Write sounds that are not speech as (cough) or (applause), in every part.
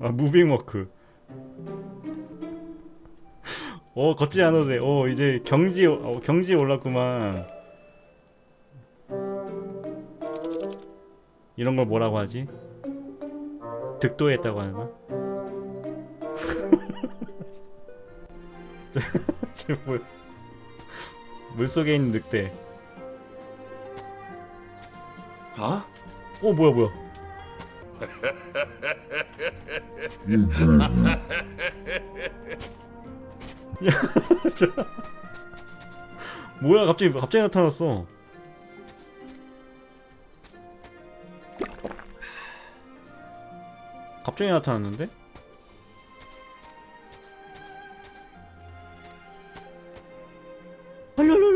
아 무빙 워크. 어 걷지 않아도 돼어 이제 경지 어, 경지에 올랐구만. 이런 걸 뭐라고 하지? 득도했다고 하나? (laughs) 쟤 뭐야 물속에 있는 늑대. 어? 어 뭐야 뭐야 야, (laughs) 저 뭐야 갑자기 갑자기 나타났어 갑자기 나타났는데? 헐헐헐헐헐.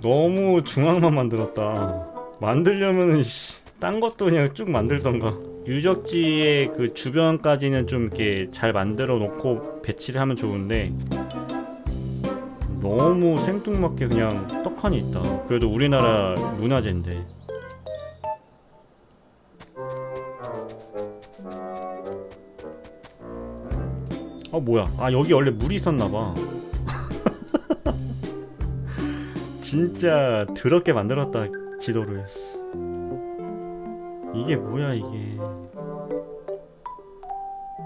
너무 중앙만 만들었다. 만들려면은 씨, 딴 것도 그냥 쭉 만들던가. 유적지의 그 주변까지는 좀 이렇게 잘 만들어 놓고 배치를 하면 좋은데 너무 생뚱맞게 그냥 떡하니 있다. 그래도 우리나라 문화재인데. 아 뭐야? 아 여기 원래 물이 있었나 봐. 진짜 더럽게 만들었다 지도를. 이게 뭐야 이게.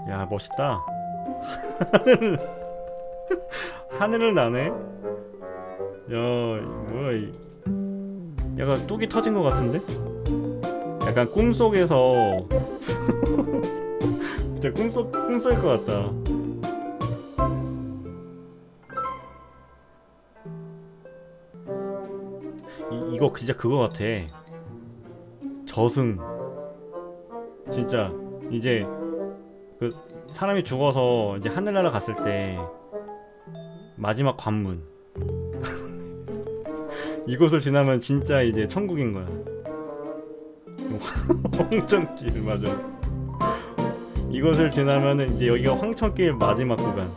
야 멋있다. 하늘을 (laughs) 하늘을 나네. 야 뭐야 이. 약간 뚝이 터진 것 같은데? 약간 꿈속에서. (laughs) 진짜 꿈속 꿈속일 것 같다 이, 이거 진짜 그거 같아. 저승. 진짜 이제 그 사람이 죽어서 이제 하늘나라 갔을 때 마지막 관문. (laughs) 이곳을 지나면 진짜 이제 천국인 거야. (laughs) 황천길 맞아. 이곳을 지나면은 이제 여기가 황천길 마지막 구간.